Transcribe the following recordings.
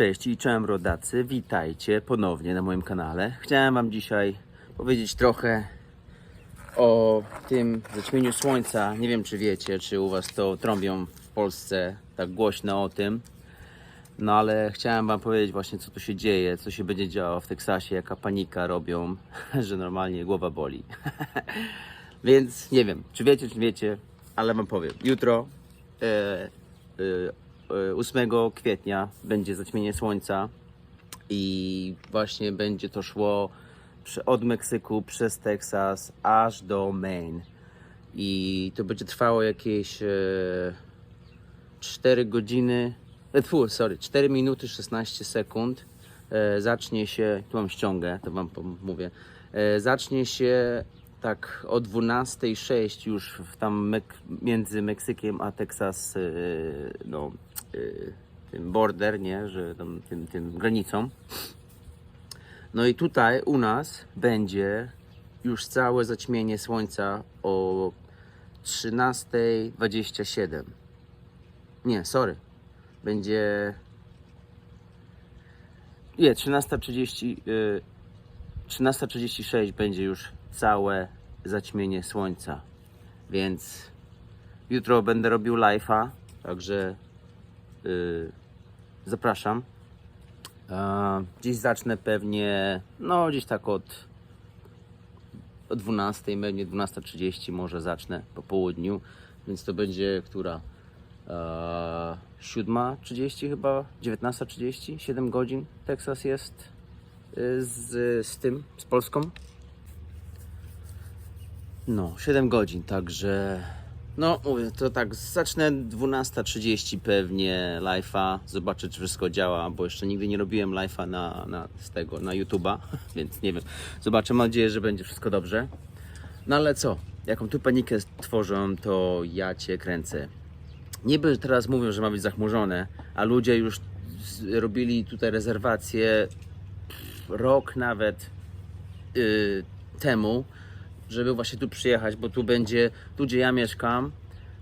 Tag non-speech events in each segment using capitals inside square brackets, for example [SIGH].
cześć i czołem rodacy, witajcie ponownie na moim kanale. Chciałem wam dzisiaj powiedzieć trochę o tym zaćmieniu słońca. Nie wiem czy wiecie, czy u was to trąbią w Polsce tak głośno o tym. No ale chciałem wam powiedzieć właśnie co tu się dzieje, co się będzie działo w Teksasie, jaka panika robią, [LAUGHS] że normalnie głowa boli. [LAUGHS] Więc nie wiem, czy wiecie, czy wiecie, ale wam powiem. Jutro e, 8 kwietnia będzie zaćmienie słońca i właśnie będzie to szło od Meksyku przez Teksas aż do Maine. I to będzie trwało jakieś e, 4 godziny, e, sorry, 4 minuty 16 sekund. E, zacznie się, tu mam ściągę, to wam mówię. E, zacznie się tak o 12.06 już tam Mek- między Meksykiem a Teksas, e, no, e, tym border, nie, że tam tym, tym granicą. No i tutaj u nas będzie już całe zaćmienie słońca o 13.27. Nie, sorry. Będzie. Nie, 13.30. y, 13.36 będzie już całe zaćmienie słońca. Więc jutro będę robił live'a, także y, zapraszam. A, Dziś zacznę pewnie, no gdzieś tak od, o 12, pewnie 12.30 może zacznę po południu, więc to będzie która? E, 7.30 chyba, 19.30, 7 godzin Teksas jest y, z, z tym, z Polską. No, 7 godzin, także no mówię, to tak zacznę 12.30 pewnie live'a, zobaczę czy wszystko działa, bo jeszcze nigdy nie robiłem live'a na, na, z tego, na YouTube'a, [LAUGHS] więc nie wiem, zobaczę, mam nadzieję, że będzie wszystko dobrze. No ale co, jaką tu panikę tworzą, to ja Cię kręcę. Niby teraz mówią, że ma być zachmurzone, a ludzie już robili tutaj rezerwacje rok nawet y, temu, żeby właśnie tu przyjechać, bo tu będzie, tu gdzie ja mieszkam,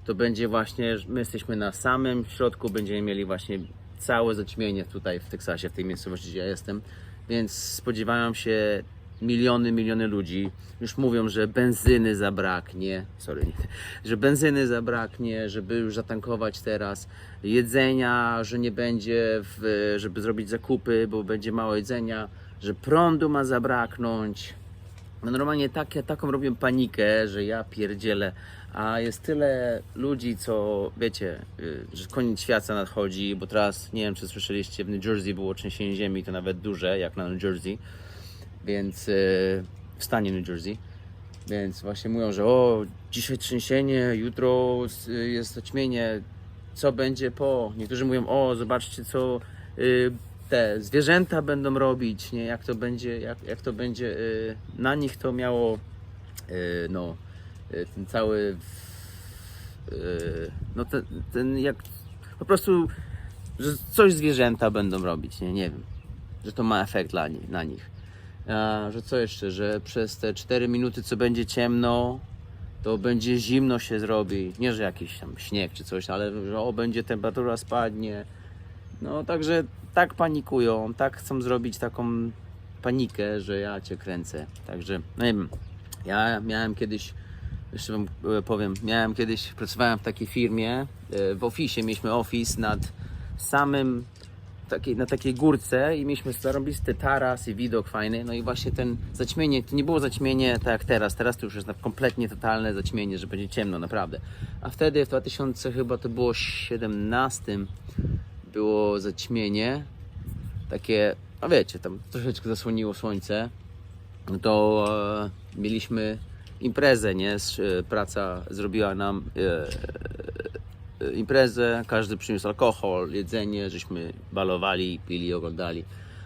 to będzie właśnie, my jesteśmy na samym środku, będziemy mieli właśnie całe zaćmienie tutaj w Teksasie, w tej miejscowości, gdzie ja jestem, więc spodziewają się miliony, miliony ludzi. Już mówią, że benzyny zabraknie, sorry, nie, że benzyny zabraknie, żeby już zatankować teraz, jedzenia, że nie będzie, w, żeby zrobić zakupy, bo będzie mało jedzenia, że prądu ma zabraknąć. No normalnie tak, taką robię panikę, że ja pierdzielę, a jest tyle ludzi, co wiecie, y, że koniec świata nadchodzi, bo teraz, nie wiem czy słyszeliście, w New Jersey było trzęsienie ziemi, to nawet duże, jak na New Jersey, więc y, w stanie New Jersey. Więc właśnie mówią, że o, dzisiaj trzęsienie, jutro s- jest zaćmienie, co będzie po. Niektórzy mówią, o, zobaczcie, co y, te zwierzęta będą robić, nie? Jak to będzie, jak, jak to będzie y, na nich to miało, y, no, y, ten cały, no ten, ten jak, po prostu, że coś zwierzęta będą robić, nie? Nie wiem, że to ma efekt dla nich, na nich. A, że co jeszcze, że przez te 4 minuty, co będzie ciemno, to będzie zimno się zrobi. Nie, że jakiś tam śnieg czy coś, ale że o, będzie temperatura spadnie. No także tak panikują, tak chcą zrobić taką panikę, że ja cię kręcę. Także, no nie wiem, ja miałem kiedyś, jeszcze wam e, powiem, miałem kiedyś, pracowałem w takiej firmie, e, w oficie, mieliśmy office nad samym takiej, na takiej górce i mieliśmy zarąbisty taras i widok fajny. No i właśnie ten zaćmienie, to nie było zaćmienie tak jak teraz. Teraz to już jest kompletnie totalne zaćmienie, że będzie ciemno, naprawdę. A wtedy w 2000 chyba to było 17 było zaćmienie. Takie, a wiecie, tam troszeczkę zasłoniło słońce. No to e, mieliśmy imprezę, nie? E, Praca zrobiła nam e, e, imprezę, każdy przyniósł alkohol, jedzenie, żeśmy balowali, pili, oglądali.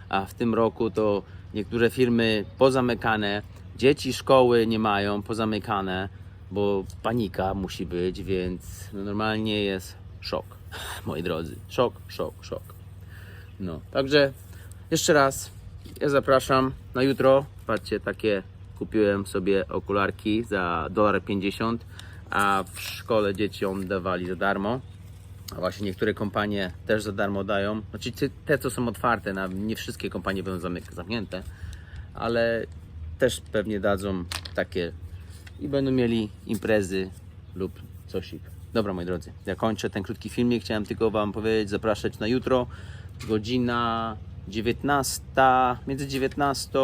A w tym roku to niektóre firmy pozamykane, dzieci szkoły nie mają, pozamykane, bo panika musi być, więc no normalnie jest szok, [LAUGHS] moi drodzy. Szok, szok, szok. No, także jeszcze raz ja zapraszam na jutro. Patrzcie, takie kupiłem sobie okularki za 1,50 a w szkole dzieciom dawali za darmo. A właśnie niektóre kompanie też za darmo dają. Znaczy te, co są otwarte, na, nie wszystkie kompanie będą zamknięte, ale też pewnie dadzą takie i będą mieli imprezy lub Dobra moi drodzy, ja kończę ten krótki filmik. Chciałem tylko Wam powiedzieć, zapraszać na jutro. Godzina 19, między 19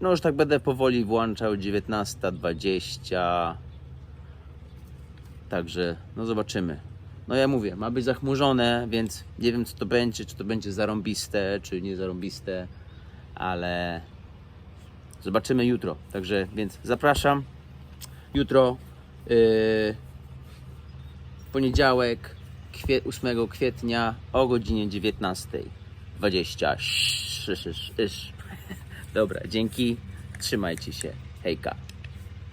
no już tak będę powoli włączał 19.20 Także no zobaczymy. No ja mówię, ma być zachmurzone, więc nie wiem co to będzie, czy to będzie zarąbiste, czy nie zarąbiste, ale zobaczymy jutro. Także więc zapraszam. Jutro yy, poniedziałek kwie, 8 kwietnia o godzinie 19.20. Dobra, dzięki. Trzymajcie się. Hejka.